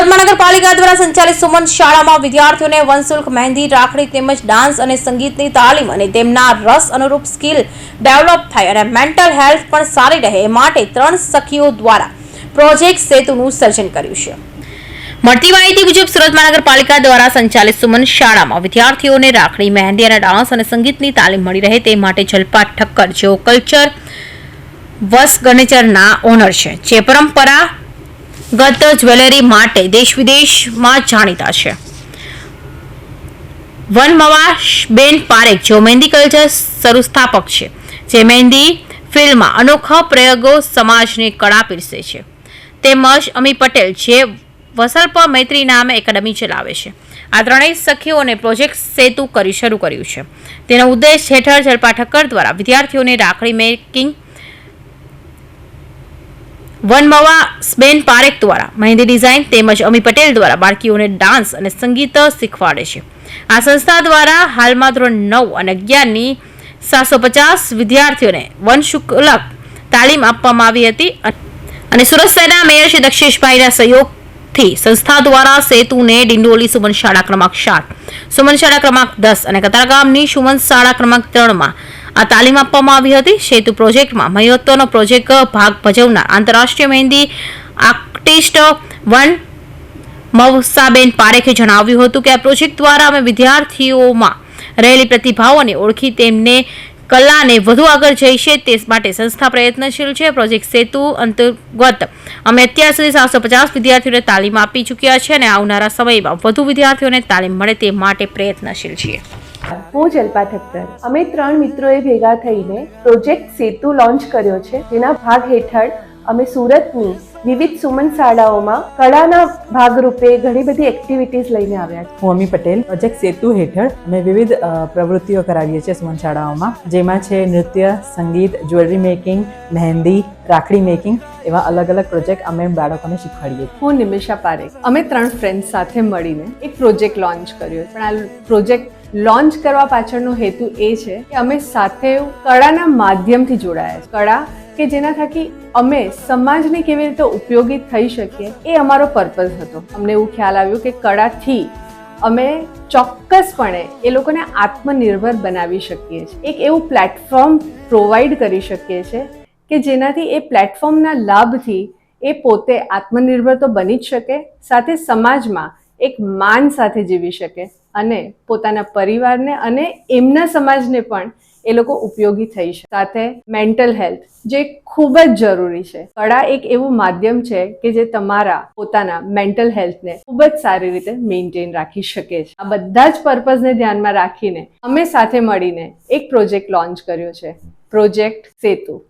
સુરત મહાનગરપાલિકા દ્વારા સંચાલિત સુમન શાળામાં વિદ્યાર્થીઓને વનશુલ્ક મહેંદી, રાખડી તેમજ ડાન્સ અને સંગીતની તાલીમ અને તેમના રસ અનુરૂપ સ્કિલ ડેવલપ થાય અને મેન્ટલ હેલ્થ પણ સારી રહે માટે ત્રણ સખીઓ દ્વારા પ્રોજેક્ટ સેતુનું સર્જન કર્યું છે. મળતી માહિતી મુજબ સુરત મહાનગરપાલિકા દ્વારા સંચાલિત સુમન શાળામાં વિદ્યાર્થીઓને રાખડી, મહેંદી અને ડાન્સ અને સંગીતની તાલીમ મળી રહે તે માટે જલપા ઠક્કર, જેઓ કલ્ચર વસ ગણેચરના ઓનર છે. જે પરંપરાગત જ્વેલરી માટે દેશ વિદેશમાં જાણીતા છે. વનમવા બેન પારેખ, જેઓ મહેંદી કલ્ચર સંસ્થાપક છે, જે મહેંદી ફિલ્મમાં અનોખા પ્રયોગો સમાજની કળા પીરસે છે. તેમજ અમી પટેલ, જે વસલ્પ મૈત્રી નામે એકેડમી ચલાવે છે. આ ત્રણેય સખીઓને પ્રોજેક્ટ સેતુ કરી શરૂ કર્યું છે. તેનો ઉદ્દેશ હેઠળ જલપા ઠક્કર દ્વારા વિદ્યાર્થીઓને રાખડી મેકિંગ વનમવા સ્બેન પારેખ દ્વારા, મહેંદી ડિઝાઇન તેમજ અમી પટેલ દ્વારા બાળકીઓને ડાન્સ અને સંગીત શીખવાડે છે. આ સંસ્થા દ્વારા હાલમાં ધોરણ નવ અને અગિયારની સાતસો પચાસ વિદ્યાર્થીઓને વનશુલ્ક તાલીમ આપવામાં આવી હતી અને સુરત શહેરના મેયર શ્રી દક્ષેશભાઈના સહયોગથી સંસ્થા દ્વારા સેતુને ડિંડોલી સુમન શાળા ક્રમાંક સાત, સુમન શાળા ક્રમાંક દસ અને કતારગામની સુમન શાળા ક્રમાંક ત્રણમાં આ તાલીમ આપવામાં આવી હતી. સેતુ પ્રોજેક્ટમાં મહત્વનો પ્રોજેક્ટ ભાગ ભજવનાર આંતરરાષ્ટ્રીય મહેંદી આર્ટિસ્ટ વન મવસાબેન પારેખે જણાવ્યું હતું કે આ પ્રોજેક્ટ દ્વારા અમે વિદ્યાર્થીઓમાં રહેલી પ્રતિભાઓને ઓળખી તેમને કલાને વધુ આગળ જઈશે તે માટે સંસ્થા પ્રયત્નશીલ છે. પ્રોજેક્ટ સેતુ અંતર્ગત અમે અત્યાર સુધી સાતસો પચાસ વિદ્યાર્થીઓને તાલીમ આપી ચૂક્યા છે અને આવનારા સમયમાં વધુ વિદ્યાર્થીઓને તાલીમ મળે તે માટે પ્રયત્નશીલ છીએ. હું જલ્પા ઠક્કર અમે ત્રણ મિત્રોએ ભેગા થઈને પ્રોજેક્ટ સેતુ લોન્ચ કર્યો છે, જેના ભાગ હેઠળ અમે સુરતની વિવિધ સુમન શાળાઓમાં કળાના ભાગરૂપે ઘણી બધી એક્ટિવિટીઝ લઈને આવ્યા છે હું અમી પટેલ પ્રોજેક્ટ સેતુ હેઠળ અમે વિવિધ પ્રવૃત્તિઓ કરાવીએ છીએ સુમન શાળાઓમાં. જેમાં છે નૃત્ય સંગીત જ્વેલરી મેકિંગ મહેંદી રાખડી મેકિંગ એવા અલગ અલગ પ્રોજેક્ટ અમે બાળકોને શીખવાડીએ હું નિમિષા પારેખ. અમે ત્રણ ફ્રેન્ડ્સ સાથે મળીને એક પ્રોજેક્ટ લોન્ચ કર્યો પણ આ પ્રોજેક્ટ લોન્ચ કરવા પાછળનો હેતુ એ છે કે અમે સાથે કળાના માધ્યમથી જોડાયા છે કળા કે જેના થકી અમે સમાજને કેવી રીતે ઉપયોગી થઈ શકીએ એ અમારો પર્પઝ હતો. અમને એવું ખ્યાલ આવ્યો કે કળાથી અમે ચોક્કસપણે એ લોકોને આત્મનિર્ભર બનાવી શકીએ છીએ. એક એવું પ્લેટફોર્મ પ્રોવાઈડ કરી શકીએ છીએ કે જેનાથી એ પ્લેટફોર્મના લાભથી એ પોતે આત્મનિર્ભર તો બની જ શકે. સાથે સમાજમાં એક માન સાથે જીવી શકે અને પોતાના પરિવારને અને એમના સમાજને પણ એ લોકો ઉપયોગી થઈ શકે. સાથે મેન્ટલ હેલ્થ જે ખૂબ જ જરૂરી છે. કળા એક એવું માધ્યમ છે કે જે તમારા પોતાના મેન્ટલ હેલ્થને ખૂબ જ સારી રીતે મેન્ટેન રાખી શકે છે. આ બધા જ પર્પઝને ધ્યાનમાં રાખીને અમે સાથે મળીને એક પ્રોજેક્ટ લોન્ચ કર્યો છે. પ્રોજેક્ટ સેતુ.